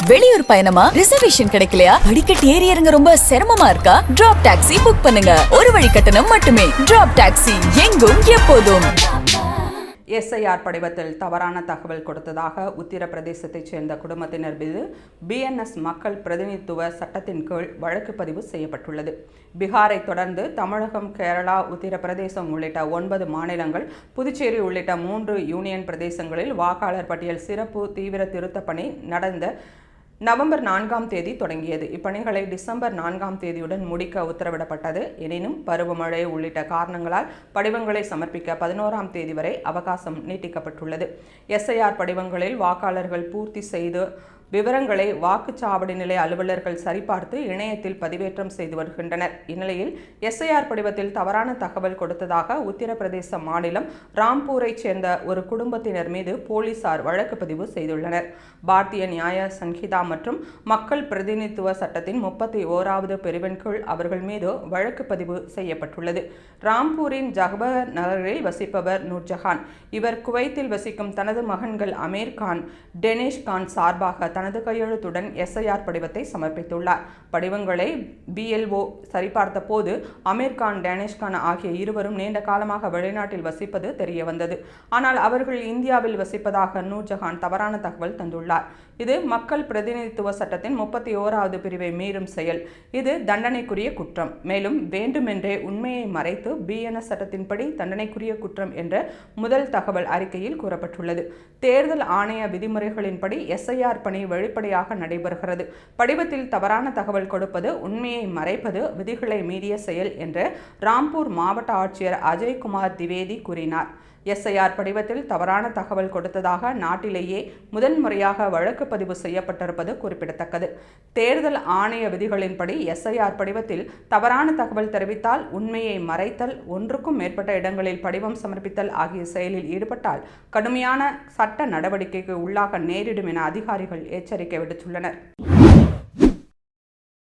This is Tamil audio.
வெளியூர் பயணமா? ரிசர்வேஷன் கிடைக்கலையா? படிக்கட் ஏறி இறங்க ரொம்ப சிரமமா இருக்கா? டிராப் டாக்ஸி புக் பண்ணுங்க. ஒரு வழி கட்டணம் மட்டுமே. டிராப் டாக்ஸி எங்கும் எப்போதும். எஸ்ஐஆர் படிவத்தில் தவறான தகவல் கொடுத்ததாக உத்தரப்பிரதேசத்தைச் சேர்ந்த குடும்பத்தினர் மீது பிஎன்எஸ் மக்கள் பிரதிநிதித்துவ சட்டத்தின் கீழ் வழக்கு பதிவு செய்யப்பட்டுள்ளது. பீகாரை தொடர்ந்து தமிழகம் கேரளா உத்தரப்பிரதேசம் உள்ளிட்ட ஒன்பது மாநிலங்கள் புதுச்சேரி உள்ளிட்ட மூன்று யூனியன் பிரதேசங்களில் வாக்காளர் பட்டியல் சிறப்பு தீவிர திருத்தப்பணி நடந்த நவம்பர் நான்காம் தேதி தொடங்கியது. இப்பணிகளை டிசம்பர் நான்காம் தேதியுடன் முடிக்க உத்தரவிடப்பட்டது. எனினும் பருவமழை உள்ளிட்ட காரணங்களால் படிவங்களை சமர்ப்பிக்க பதினோராம் தேதி வரை அவகாசம் நீட்டிக்கப்பட்டுள்ளது. எஸ்ஐஆர் படிவங்களில் வாக்காளர்கள் பூர்த்தி செய்து விவரங்களை வாக்குச்சாவடி நிலைய அலுவலர்கள் சரிபார்த்து இணையத்தில் பதிவேற்றம் செய்து வருகின்றனர். இந்நிலையில் எஸ்ஐஆர் படிவத்தில் தவறான தகவல் கொடுத்ததாக உத்தரப்பிரதேச மாநிலம் ராம்பூரைச் சேர்ந்த ஒரு குடும்பத்தினர் மீது போலீசார் வழக்கு பதிவு செய்துள்ளனர். பாரதிய நியாய சங்கிதா மற்றும் மக்கள் பிரதிநிதித்துவ சட்டத்தின் முப்பத்தி ஓராவது பிரிவின் கீழ் அவர்கள் மீது வழக்கு பதிவு செய்யப்பட்டுள்ளது. ராம்பூரின் ஜஹபர் நகரில் வசிப்பவர் நூர்ஜஹான். இவர் குவைத்தில் வசிக்கும் தனது மகன்கள் அமீர் கான் டெனிஷ் கான் சார்பாக தனது கையெழுத்துடன் எஸ்ஐஆர் படிவத்தை சமர்ப்பித்துள்ளார். படிவங்களை பிஎல்ஓ சரிபார்த்த போது அமீர் கான் டேனிஷ் கான் ஆகிய இருவரும் நீண்ட காலமாக வெளிநாட்டில் வசிப்பது தெரிய வந்தது ஆனால் அவர்கள் இந்தியாவில் வசிப்பதாக நூர்ஜஹான் தவறான தகவல் தந்துள்ளார். இது மக்கள் பிரதிநிதித்துவ சட்டத்தின் முப்பத்தி ஓராவது பிரிவை மீறும் செயல். இது தண்டனைக்குரிய குற்றம். மேலும் வேண்டுமென்றே உண்மையை மறைத்து பிஎன்எஸ் சட்டத்தின்படி தண்டனைக்குரிய குற்றம் என்ற முதல் தகவல் அறிக்கையில் கூறப்பட்டுள்ளது. தேர்தல் ஆணைய விதிமுறைகளின்படி எஸ்ஐஆர் பணி வெளிப்படையாக நடைபெறுகிறது. படிவத்தில் தவறான தகவல் கொடுப்பது உண்மையை மறைப்பது விதிகளை மீறிய செயல் என்று ராம்பூர் மாவட்ட ஆட்சியர் அஜய்குமார் திவேதி கூறினார். எஸ்ஐஆர் படிவத்தில் தவறான தகவல் கொடுத்ததாக நாட்டிலேயே முதன்முறையாக வழக்கு பதிவு செய்யப்பட்டிருப்பது குறிப்பிடத்தக்கது. தேர்தல் ஆணைய விதிகளின்படி எஸ்ஐஆர் படிவத்தில் தவறான தகவல் தெரிவித்தால் உண்மையை மறைத்தல் ஒன்றுக்கும் மேற்பட்ட இடங்களில் படிவம் சமர்ப்பித்தல் ஆகிய செயலில் ஈடுபட்டால் கடுமையான சட்ட நடவடிக்கைக்கு உள்ளாக நேரிடும் என அதிகாரிகள் எச்சரிக்கை விடுத்துள்ளனர்.